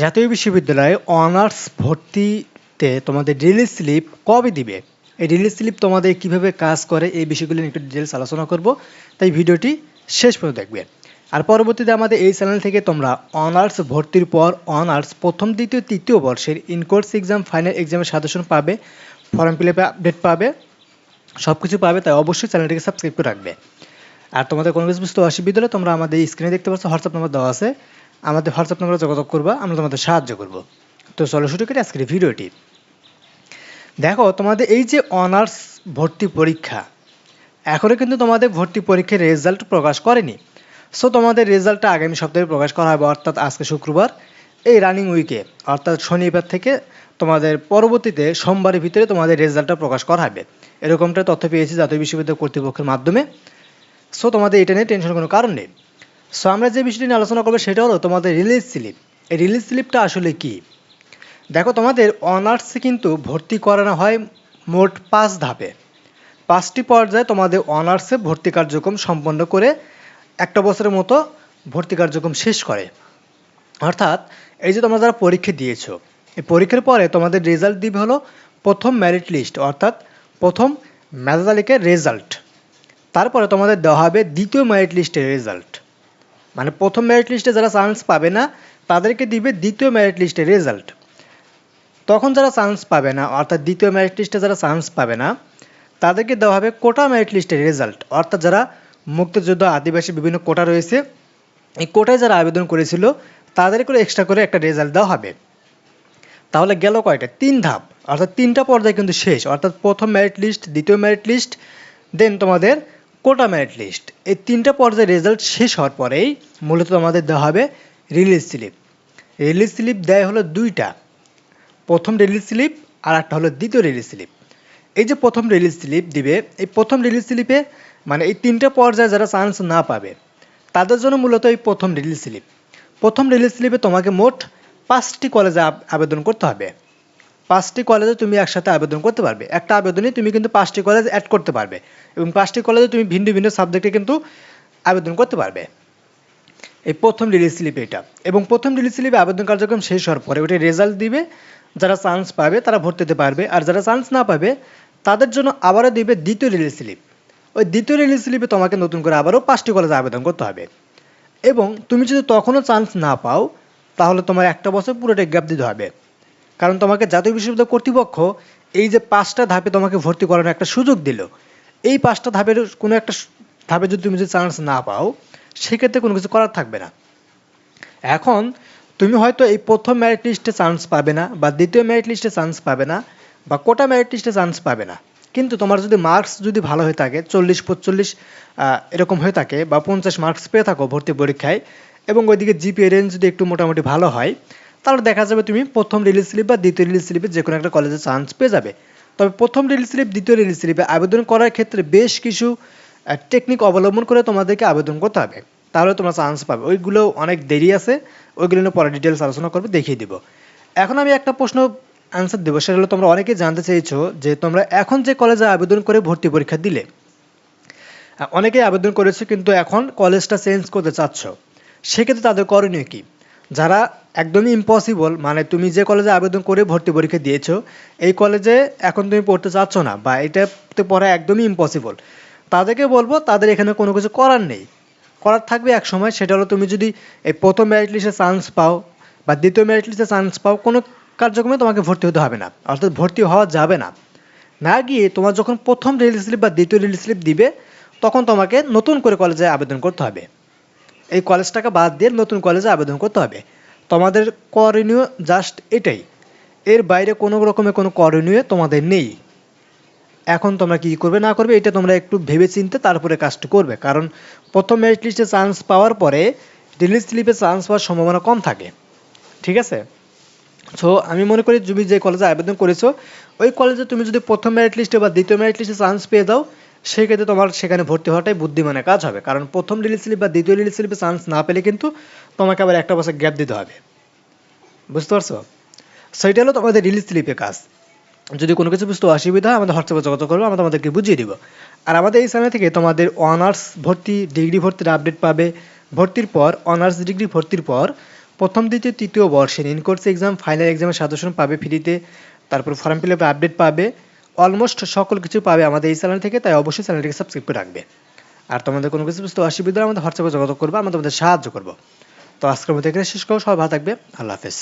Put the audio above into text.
জাতীয় বিশ্ববিদ্যালয়ে অনার্স ভর্তিতে তোমাদের রিলিজ স্লিপ কবে দিবে? এই রিলিজ স্লিপ তোমাদের কীভাবে কাজ করে এই বিষয়গুলো নিয়ে একটু ডিটেলস আলোচনা করব। তাই ভিডিওটি শেষ পর্যন্ত দেখবে। আর পরবর্তীতে আমাদের এই চ্যানেল থেকে তোমরা অনার্স ভর্তির পর অনার্স প্রথম, দ্বিতীয়, তৃতীয় বর্ষের ইনকোর্স এক্সাম ফাইনাল এক্সামের সাজেশন পাবে ফর্ম ফিল আপে আপডেট পাবে সব কিছু পাবে, তাই অবশ্যই চ্যানেলটিকে সাবস্ক্রাইব করে রাখবে। আর তোমাদের কোনো কিছু বুঝতে অসুবিধা হলে তোমরা আমাদের স্ক্রিনে দেখতে পাচ্ছ হোয়াটসঅ্যাপ নাম্বার দেওয়া আছে। আমাদের হোয়াটসঅ্যাপ নাম্বারে যোগাযোগ করবা, আমরা তোমাদের সাহায্য করব। তো চলো শুরু করি আজকের ভিডিওটি। দেখো, তোমাদের এই যে অনার্স ভর্তি পরীক্ষা এখনও কিন্তু তোমাদের ভর্তি পরীক্ষার রেজাল্ট প্রকাশ করেনি। সো তোমাদের রেজাল্টটা আগামী সপ্তাহে প্রকাশ করা হবে, অর্থাৎ আজকে শুক্রবার, এই রানিং উইকে অর্থাৎ শনিবার থেকে তোমাদের পরবর্তীতে সোমবারের ভিতরে তোমাদের রেজাল্টটা প্রকাশ করা হবে। এরকমটা তথ্য পেয়েছি জাতীয় বিশ্ববিদ্যালয় কর্তৃপক্ষের মাধ্যমে। সো তোমাদের এটা নিয়ে টেনশন কোনো কারণ নেই। সো আমরা যে বিষয়টি নিয়ে আলোচনা করব সেটা হলো তোমাদের রিলিজ স্লিপ এই রিলিজ স্লিপটা আসলে কি? দেখো, তোমাদের অনার্সে কিন্তু ভর্তি করানো হয় মোট পাঁচ ধাপে। পাঁচটি পর্যায়ে তোমাদের অনার্সে ভর্তি কার্যক্রম সম্পন্ন করে একটা বছরের মতো ভর্তি কার্যক্রম শেষ করে। অর্থাৎ, এই যে তোমরা যারা পরীক্ষা দিয়েছ, এই পরীক্ষার পরে তোমাদের রেজাল্ট দিবে হলো প্রথম মেরিট লিস্ট অর্থাৎ প্রথম মেধা তালিকার রেজাল্ট তারপরে তোমাদের দেওয়া হবে দ্বিতীয় মেরিট লিস্টের রেজাল্ট মানে প্রথম মেরিট লিস্টে যারা চান্স পাবে না, তাদেরকে দিবে দ্বিতীয় মেরিট লিস্টের রেজাল্ট তখন যারা চান্স পাবে না, অর্থাৎ দ্বিতীয় মেরিট লিস্টে যারা চান্স পাবে না, তাদেরকে দেওয়া হবে কোটা মেরিট লিস্টের রেজাল্ট অর্থাৎ যারা মুক্তিযুদ্ধ, আদিবাসী বিভিন্ন কোটা রয়েছে, এই কোটায় যারা আবেদন করেছিল, তাদের করে এক্সট্রা করে একটা রেজাল্ট দেওয়া হবে। তাহলে গেল কয়টা? তিন ধাপ। অর্থাৎ তিনটা পর্যায়ে কিন্তু শেষ। অর্থাৎ প্রথম মেরিট লিস্ট দ্বিতীয় মেরিট লিস্ট দেন তোমাদের কোটা মেরিট লিস্ট এই তিনটা পর্যায়ে রেজাল্ট শেষ হওয়ার পরেই মূলত আমাদের দেওয়া হবে রিলিজ স্লিপ রিলিজ স্লিপ দেয় হলো দুইটা। প্রথম রিলিজ স্লিপ আর একটা হলো দ্বিতীয় রিলিজ স্লিপ এই যে প্রথম রিলিজ স্লিপ দিবে, এই প্রথম রিলিজ স্লিপে মানে এই তিনটা পর্যায়ে যারা চান্স না পাবে, তাদের জন্য মূলত এই প্রথম রিলিজ স্লিপ প্রথম রিলিজ স্লিপে তোমাকে মোট পাঁচটি কলেজে আবেদন করতে হবে। পাঁচটি কলেজে তুমি একসাথে আবেদন করতে পারবে। একটা আবেদনে তুমি কিন্তু পাঁচটি কলেজ অ্যাড করতে পারবে এবং পাঁচটি কলেজে তুমি ভিন্ন ভিন্ন সাবজেক্টে কিন্তু আবেদন করতে পারবে। এই প্রথম রিলিজ স্লিপ এটা। এবং প্রথম রিলিজ স্লিপে আবেদন কার্যক্রম শেষ হওয়ার পরে ওটা রেজাল্ট দিবে, যারা চান্স পাবে তারা ভর্তি হতে পারবে, আর যারা চান্স না পাবে তাদের জন্য আবারও দিবে দ্বিতীয় রিলিজ স্লিপ ওই দ্বিতীয় রিলিজ স্লিপে তোমাকে নতুন করে আবারও পাঁচটি কলেজে আবেদন করতে হবে। এবং তুমি যদি তখনও চান্স না পাও, তাহলে তোমার একটা বছর পুরোটাই গ্যাপ দিতে হবে। কারণ তোমাকে জাতীয় বিশ্ববিদ্যালয় কর্তৃপক্ষ এই যে পাঁচটা ধাপে তোমাকে ভর্তি করানোর একটা সুযোগ দিল। এই পাঁচটা ধাপের কোনো একটা ধাপে যদি তুমি যদি চান্স না পাও, সেক্ষেত্রে কোনো কিছু করার থাকবে না। এখন তুমি হয়তো এই প্রথম মেরিট লিস্টে চান্স পাবে না, বা দ্বিতীয় মেরিট লিস্টে চান্স পাবে না, বা কোটা মেরিট লিস্টে চান্স পাবে না। কিন্তু তোমার যদি মার্কস যদি ভালো হয়ে থাকে, চল্লিশ পঁচল্লিশ এরকম হয়ে থাকে, বা পঞ্চাশ মার্কস পেয়ে থাকো ভর্তি পরীক্ষায়, এবং ওইদিকে জিপিএ রেঞ্জ যদি একটু মোটামুটি ভালো হয় তাহলে দেখা যাবে তুমি প্রথম রিলিজ স্লিপ বা দ্বিতীয় রিলিজ স্লিপে যে কোনো একটা কলেজে চান্স পেয়ে যাবে। তবে প্রথম রিলিজ স্লিপ দ্বিতীয় রিলিজ স্লিপে আবেদন করার ক্ষেত্রে বেশ কিছু টেকনিক অবলম্বন করে তোমাদেরকে আবেদন করতে হবে। তাহলে তোমরা চান্স পাবে। ওইগুলো অনেক দেরি আছে, ওইগুলো নিয়ে পরে ডিটেলস আলোচনা করবে, দেখিয়ে দিব। এখন আমি একটা প্রশ্ন অ্যান্সার দেবো, সেটা হলো তোমরা অনেকেই জানতে চেয়েছো যে তোমরা এখন যে কলেজে আবেদন করে ভর্তি পরীক্ষা দিলে অনেকেই আবেদন করেছে কিন্তু এখন কলেজটা চেঞ্জ করতে চাচ্ছ। সেক্ষেত্রে তাদের করণীয় কি? যারা একদমই ইম্পসিবল মানে তুমি যে কলেজে আবেদন করে ভর্তি পরীক্ষা দিয়েছ, এই কলেজে এখন তুমি পড়তে চাচ্ছ না, বা এটাতে পড়া একদমই ইম্পসিবল তাদেরকে বলব, তাদের এখানে কোনো কিছু করার নেই। করার থাকবে এক সময়, সেটা হলো তুমি যদি এই প্রথম মেরিট লিস্টে চান্স পাও, বা দ্বিতীয় মেরিট লিস্টে চান্স পাও, কোনো কার্যক্রমে তোমাকে ভর্তি হতে হবে না, অর্থাৎ ভর্তি হওয়া যাবে না। না গিয়ে তোমার যখন প্রথম রিলিজ স্লিপ বা দ্বিতীয় রিলিজ স্লিপ দিবে, তখন তোমাকে নতুন করে কলেজে আবেদন করতে হবে। এই কলেজটাকে বাদ দিয়ে নতুন কলেজে আবেদন করতে হবে। তোমাদের করণীয় জাস্ট এটাই। এর বাইরে কোনো রকমের কোনো করণীয় তোমাদের নেই। এখন তোমরা কি করবে, না করবে, এটা তোমরা একটু ভেবে চিনতে তারপরে কাজটা করবে। কারণ প্রথম মেরিট লিস্টে চান্স পাওয়ার পরে রিলিজ স্লিপে চান্স পাওয়ার সম্ভাবনা কম থাকে। ঠিক আছে? সো আমি মনে করি তুমি যে কলেজে আবেদন করেছ, ওই কলেজে তুমি যদি প্রথম মেরিট লিস্টে বা দ্বিতীয় মেরিট লিস্টে চান্স পেয়ে দাও সেক্ষেত্রে তোমার সেখানে ভর্তি হওয়াটাই বুদ্ধিমানের কাজ হবে। কারণ প্রথম রিলিজ স্লিপ বা দ্বিতীয় রিলিজ স্লিপে চান্স না পেলে কিন্তু তোমাকে আবার একটা বছর গ্যাপ দিতে হবে। বুঝতে পারছ? সেইটা হলো তোমাদের রিলিজ স্লিপের কাজ। যদি কোনো কিছু বুঝতে অসুবিধা হয়, আমাদের হোয়াটসঅ্যাপে যোগাযোগ করবে, আমরা তোমাদেরকে বুঝিয়ে দিব। আর আমাদের এই চ্যানেল থেকে তোমাদের অনার্স ভর্তি ডিগ্রি ভর্তির আপডেট পাবে। ভর্তির পর অনার্স ডিগ্রি ভর্তির পর, প্রথম, দ্বিতীয়, তৃতীয় বর্ষের ইন কোর্স এক্সাম ফাইনাল এক্সামের সাজেশন পাবে ফ্রিতে তারপর ফর্ম ফিল আপে আপডেট পাবে। অলমোস্ট সকল কিছু পাবে আমাদের এই চ্যানেল থেকে, তাই অবশ্যই চ্যানেলটিকে সাবস্ক্রাইব করে রাখবে। আর তোমাদের কোনো কিছু বুঝতে অসুবিধা আমাদের হোয়াটসঅ্যাপে যোগাযোগ করব আমরা তোমাদের সাহায্য করব। তো আজকের মধ্যে এখানে শেষ করো সবাই ভালো থাকবে, আল্লাহ হাফেজ।